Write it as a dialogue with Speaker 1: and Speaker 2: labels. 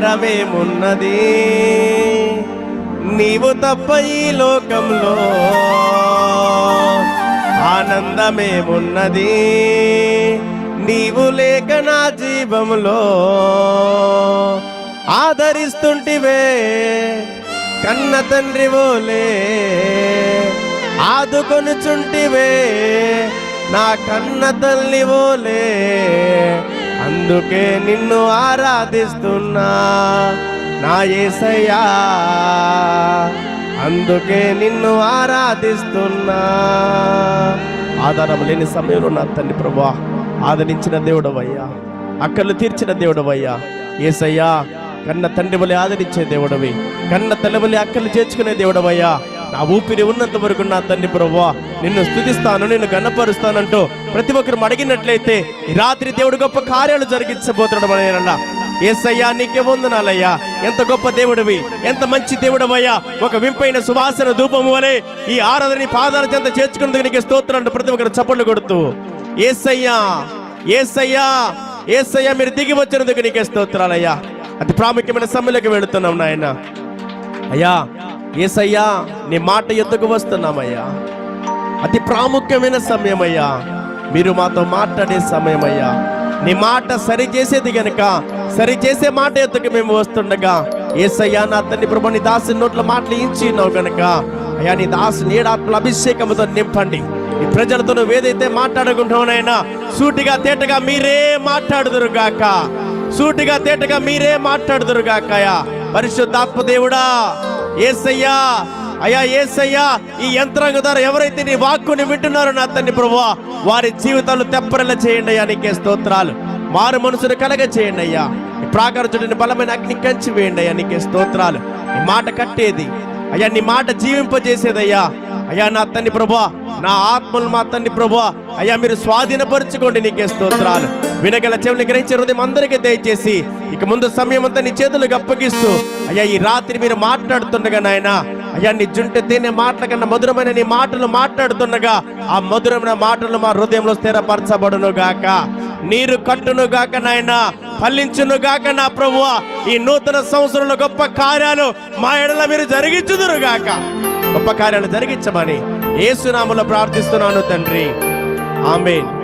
Speaker 1: భారమేమున్నది? నీవు తప్ప ఈ లోకంలో ఆనందమేమున్నది? నీవు లేక నా జీవంలో ఆదరిస్తుంటివే కన్న తండ్రి ఓలే ఆదుకొనుచుంటివే నా కన్న తల్లి ఓలే. అందుకే నిన్ను ఆరాధిస్తున్నా. నా ఏసయ్యా అందుకే నిన్ను ఆరాధిస్తున్నా. ఆధారం లేని సమయంలో నా తండ్రి ప్రభా ఆదరించిన దేవుడవయ్యా అక్కలు తీర్చిన దేవుడవయ్యా. ఏసయ్యా కన్న తండ్రి వలె ఆదరించే దేవుడవి కన్న తల్లి వలె అక్కలు చేర్చుకునే దేవుడవయ్యా. ఆ ఊపిరి ఉన్నంత వరకు నా తండ్రి ప్రభా నిన్ను స్థుతిస్తాను నిన్ను గన్నపరుస్తానంటూ ప్రతి ఒక్కరు అడిగినట్లయితే ఈ రాత్రి దేవుడు గొప్ప కార్యాలు జరిగించబోతున్నాడు అనేనన్నా ఏసయ్యా నీకే వందనాలయ్యా. ఎంత గొప్ప దేవుడివి ఎంత మంచి దేవుడవయ్యా. ఒక వింపైన సువాసన ధూపము వలె ఈ ఆరాధన పాదాల చెంత చేర్చుకున్నందుకు నీకు స్తోత్రాలు ప్రతి ఒక్కరు చప్పట్లు కొడుతూ ఏసయ్యా ఏసయ్యా ఏసయ్యా మీరు దిగి వచ్చినందుకు నీకే స్తోత్రాలయ్యా. అతి ప్రాముఖ్యమైన సమ్మెలకు వెళుతున్నాం నాయన. అయ్యా ఏసయ్యా నీ మాట ఎద్దుకు వస్తున్నామయ్యా? అతి ప్రాముఖ్యమైన సమయమయ్యా. మీరు మాతో మాట్లాడే సమయమయ్యా. నీ మాట సరి చేసేది గనుక సరి చేసే మాట ఎత్తుకు మేము వస్తుండగా? ఏసయ్యా నా తండ్రి ప్రభు నీ దాసు నోట్ల మాటలు ఇచ్చినావు గనుక. అయ్యా నీ దాసు నీడాత్మల అభిషేకముతో నింపండి. ఈ ప్రజలతో నువ్వు ఏదైతే మాట్లాడుకుంటున్నానైనా సూటిగా తేటగా మీరే మాట్లాడుదురు గాక. సూటిగా తేటగా మీరే మాట్లాడుదురు గాకయా పరిశుద్ధాత్మ దేవుడా. ఏసయ్యా అయ్యా ఏసయ్యా ఈ యంత్రాంగ ద్వారా ఎవరైతే నీ వాక్కుని వింటున్నారో నా తండ్రి ప్రభువా వారి జీవితాలు తెప్పరల చేయండి అయ్యా నీకే స్తోత్రాలు. మారు మనసును కలగ చేయండి అయ్యా. ఈ బలమైన అగ్ని కంచి వేయండి అయ్యా నీకే స్తోత్రాలు. నీ మాట కట్టేది. అయ్యా నీ మాట జీవింపజేసేదయ్యా అయ్యా నా తండ్రి ప్రభా నా ఆత్మలు మా తండ్రి ప్రభా అయ్యా మీరు స్వాధీనపరచుకోండి నీకే స్తోత్రాలు. వినగల చెవులు గ్రహించే హృదయం అందరికీ దయచేసి ఇక ముందు సమయం అంతా నీ చేతులకు అప్పగిస్తూ అయ్యా ఈ రాత్రి మీరు మాట్లాడుతుండగా నాయన అయ్యా నీ జుంటె తేనే మాటల కన్నా మధురమైన నీ మాటలు మాట్లాడుతుండగా ఆ మధురమైన మాటలు మా హృదయంలో స్థిరపరచబడును గాక నీరు కట్టును గాక నాయన ఫలించును గాక నా ప్రభువ ఈ నూతన సంవత్సరంలో గొప్ప కార్యాలు మా ఎడల మీరు జరిగించుదురు గాక గొప్ప కార్యాలు జరిగించమని ఏసునాములో ప్రార్థిస్తున్నాను తండ్రి. ఆమెన్.